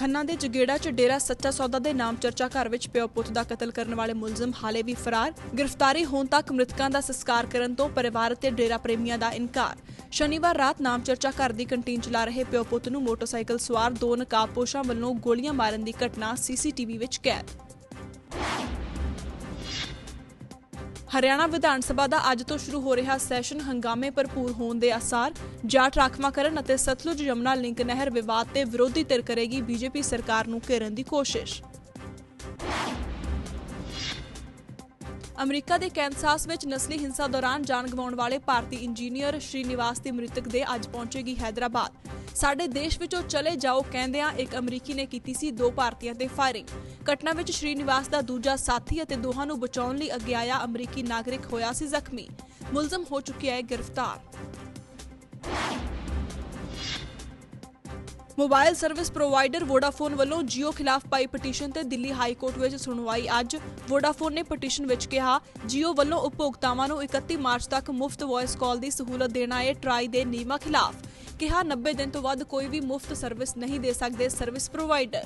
ਖੰਨਾ ਦੇ ਜਗੇੜਾ 'ਚ ਡੇਰਾ ਸੱਚਾ ਸੌਦਾ ਦੇ ਨਾਮ ਚਰਚਾ ਘਰ ਵਿੱਚ ਪਿਓ ਪੁੱਤ ਦਾ ਕਤਲ ਕਰਨ ਵਾਲੇ ਮੁਲਜ਼ਮ ਹਾਲੇ ਵੀ ਫਰਾਰ। ਗ੍ਰਿਫਤਾਰੀ ਹੋਣ ਤੱਕ ਮ੍ਰਿਤਕਾਂ ਦਾ ਸੰਸਕਾਰ ਕਰਨ ਤੋਂ ਪਰਿਵਾਰ ਤੇ ਡੇਰਾ ਪ੍ਰੇਮੀਆਂ ਦਾ ਇਨਕਾਰ। ਸ਼ਨੀਵਾਰ ਰਾਤ ਨਾਮ ਚਰਚਾ ਘਰ ਦੀ ਕੰਟੀਨ ਚਲਾ ਰਹੇ ਪਿਓ ਪੁੱਤ ਨੂੰ ਮੋਟਰਸਾਈਕਲ ਸਵਾਰ ਦੋ ਨਕਾਬਪੋਸ਼ਾਂ ਵੱਲੋਂ ਗੋਲੀਆਂ ਮਾਰਨ ਦੀ ਘਟਨਾ ਸੀਸੀਟੀਵੀ ਵਿੱਚ ਕੈਦ। ਹਰਿਆਣਾ ਵਿਧਾਨ ਸਭਾ ਦਾ ਅੱਜ ਤੋਂ ਸ਼ੁਰੂ ਹੋ ਰਿਹਾ ਸੈਸ਼ਨ ਹੰਗਾਮੇ ਭਰਪੂਰ ਹੋਣ ਦੇ ਆਸਾਰ ਜਾਟ ਰਾਖਵਾਂਕਰਨ ਅਤੇ ਸਤਲੁਜ ਯਮੁਨਾ ਲਿੰਕ ਨਹਿਰ ਵਿਵਾਦ ਤੇ ਵਿਰੋਧੀ ਧਿਰ ਕਰੇਗੀ ਬੀਜੇਪੀ ਸਰਕਾਰ ਨੂੰ ਘੇਰਨ ਦੀ ਕੋਸ਼ਿਸ਼। ਅਮਰੀਕਾ ਦੇ ਕੈਨਸਾਸ ਵਿੱਚ ਨਸਲੀ ਹਿੰਸਾ ਦੌਰਾਨ ਜਾਨ ਗਵਾਉਣ ਵਾਲੇ ਭਾਰਤੀ ਇੰਜੀਨੀਅਰ ਸ਼੍ਰੀਨਿਵਾਸ ਦੀ ਮ੍ਰਿਤਕ ਦੇ ਅੱਜ ਪਹੁੰਚੇਗੀ ਹੈਦਰਾਬਾਦ। ਸਾਡੇ ਦੇਸ਼ ਵਿੱਚੋਂ ਚਲੇ ਜਾਓ ਕਹਿੰਦਿਆਂ ਇੱਕ ਅਮਰੀਕੀ ਨੇ ਕੀਤੀ ਸੀ ਦੋ ਭਾਰਤੀਆਂ ਤੇ ਫਾਇਰਿੰਗ। ਘਟਨਾ ਵਿੱਚ ਸ਼੍ਰੀਨਿਵਾਸ ਦਾ ਦੂਜਾ ਸਾਥੀ ਅਤੇ ਦੋਹਾਂ ਨੂੰ ਬਚਾਉਣ ਲਈ ਅੱਗੇ ਆਇਆ ਅਮਰੀਕੀ ਨਾਗਰਿਕ ਹੋਇਆ ਸੀ ਜ਼ਖਮੀ। ਮੁਲਜ਼ਮ ਹੋ ਚੁੱਕਿਆ ਹੈ ਗ੍ਰਿਫਤਾਰ। ਮੋਬਾਈਲ ਸਰਵਿਸ ਪ੍ਰੋਵਾਈਡਰ ਵੋਡਾਫੋਨ ਵੱਲੋਂ Jio ਖਿਲਾਫ ਪਾਈ ਪਟੀਸ਼ਨ ਤੇ ਦਿੱਲੀ ਹਾਈ ਕੋਰਟ ਵਿੱਚ ਸੁਣਵਾਈ। ਅੱਜ ਵੋਡਾਫੋਨ ਨੇ ਪਟੀਸ਼ਨ ਵਿੱਚ ਕਿਹਾ Jio ਵੱਲੋਂ ਉਪਭੋਗਤਾਵਾਂ ਨੂੰ 31 ਮਾਰਚ ਤੱਕ ਮੁਫਤ ਵੌਇਸ ਕਾਲ ਦੀ ਸਹੂਲਤ ਦੇਣਾ ਹੈ ਟਰਾਈ ਦੇ ਨਿਯਮਾਂ ਖਿਲਾਫ। ਕਿਹਾ 90 ਦਿਨ ਤੋਂ ਵੱਧ ਕੋਈ ਵੀ ਮੁਫਤ ਸਰਵਿਸ ਨਹੀਂ ਦੇ ਸਕਦੇ ਸਰਵਿਸ ਪ੍ਰੋਵਾਈਡਰ